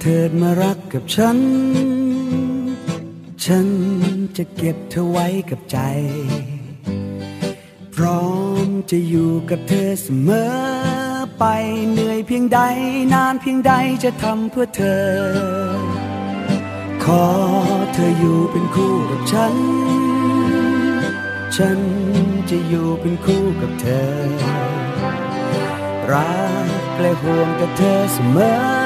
เถิดมารักกับฉัน ฉันจะเก็บเธอไว้กับใจ พร้อมจะอยู่กับเธอเสมอไปเหนื่อยเพียงใด นานเพียงใดจะทำเพื่อเธอ ขอเธออยู่เป็นคู่กับฉัน ฉันจะอยู่เป็นคู่กับเธอ รักและห่วงกับเธอเสมอ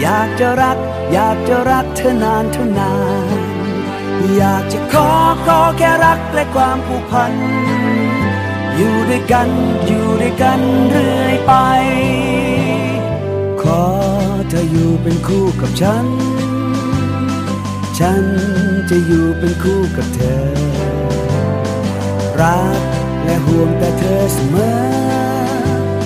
อยากจะรัก อยากจะรักเธอนานเท่านาน อยากจะขอขอแค่รักและความผูกพัน อยู่ด้วยกันอยู่ด้วยกันเรื่อยไป ขอเธออยู่เป็นคู่กับฉัน ฉันจะอยู่เป็นคู่กับเธอ รักและห่วงแต่เธอเสมอ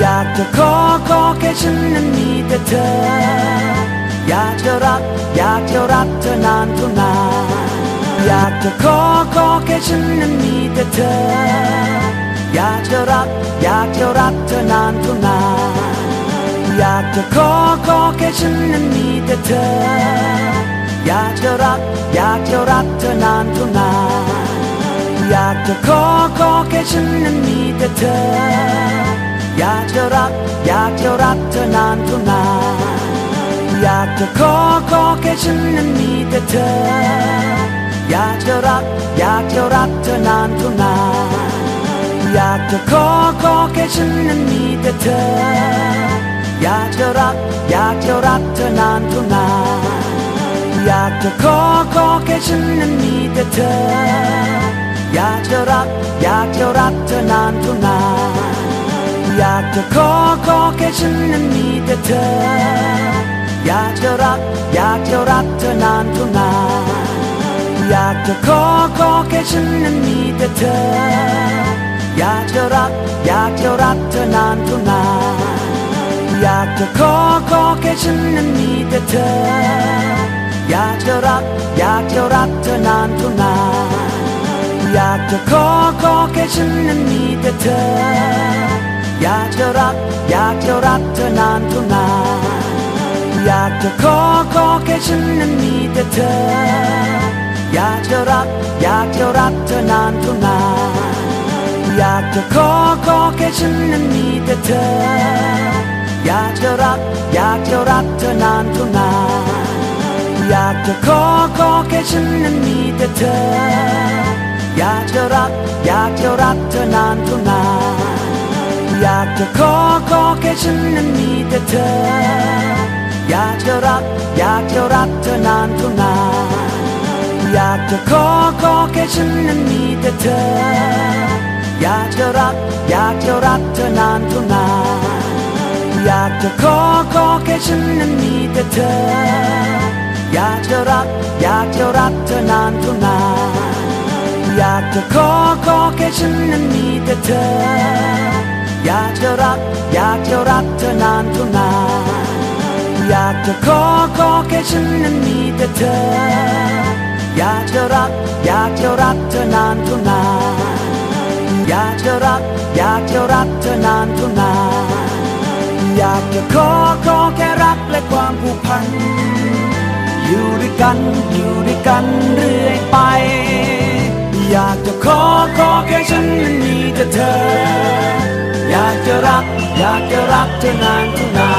อยากจะขอขอแค่ฉันนั้นมีแต่เธอ อยากจะรัก อยากจะรักเธอนานเท่านาน อยากจะขอขอแค่ฉันนั้นมีแต่เธอ อยากจะรัก อยากจะรักเธอนานเท่านาน อยากจะขอขอแค่ฉันนั้นมีแต่เธอ อยากจะรัก อยากจะรักเธอนานเท่านาน อยากจะขอขอแค่ฉันนั้นมีแต่เธอ อยากจะรัก อยากจะรักเธอนานเท่านาน อยากจะขอขอแค่ฉันนั้นมีแต่เธอ อยากจะรัก อยากจะรักเธอนานเท่านาน อยากจะขอขอแค่ฉันนั้นมีแต่เธอ อยากจะรัก อยากจะรักเธอนานเท่านาน อยากจะขอขอแค่ฉันนั้นมีแต่เธอ อยากจะรัก อยากจะรักเธอนานเท่านาน อยากจะขอขอแค่ฉันนั้นมีแต่เธอ อยากจะรัก อยากจะรักเธอนานเท่านาน อยากจะขอขอแค่ฉันนั้นมีแต่เธอ อยากจะรัก อยากจะรักเธอนานเท่านาน อยากจะขอขอแค่ฉันนั้นมีแต่เธอ อยากจะรัก อยากจะรักเธอนานเท่านาน อยากจะขอขอแค่ฉันนั้นมีแต่เธอากจะรัก อยากจะรักเธอนานเท่านาน อยากจะขอขอแค่ฉันนั้นมีแต่เธอ อยากจะรัก อยากจะรักเธอนานเท่านาน อยากจะขอขอแค่ฉันนั้นมีแต่เธอ อยากจะรัก อยากจะรักเธอนานเท่านาน อยากจะขอขอแค่ฉันนั้นมีแต่เธอ อยากจะรัก อยากจะรักเธอนานเท่านาน อยากจะขอขอแค่ฉันนั้นมีแต่เธอ อยากจะรัก อยากจะรักเธอนานเท่านาน อยากจะขอขอแค่ฉันนั้นมีแต่เธอ อยากจะรัก อยากจะรักเธอนานเท่านาน อยากจะขอขอแค่ฉันนั้นมีแต่เธอ อยากจะรัก อยากจะรักเธอนานเท่านานอยากจะขอขอแค่ฉันนั้นมีแต่เธอ อยากจะรัก อยากจะรักเธอนานเท่านาน อยากจะขอขอแค่ฉันนั้นมีแต่เธอ อยากจะรัก อยากจะรักเธอนานเท่านาน อยากจะรัก อยากจะรักเธอนานเท่านาน อยากจะขอขอแค่รักและความผูกพัน อยู่ด้วยกัน อยู่ด้วยกันเรื่อยไป อยากจะขอขอแค่ฉันนั้นมีแต่เธอ รัก อยากจะรักเธอนานเท่านา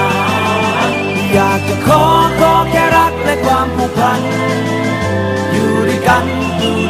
นอยากจะขอขอแค่รักและความผูกพัน อยู่ด้วยกันอยู่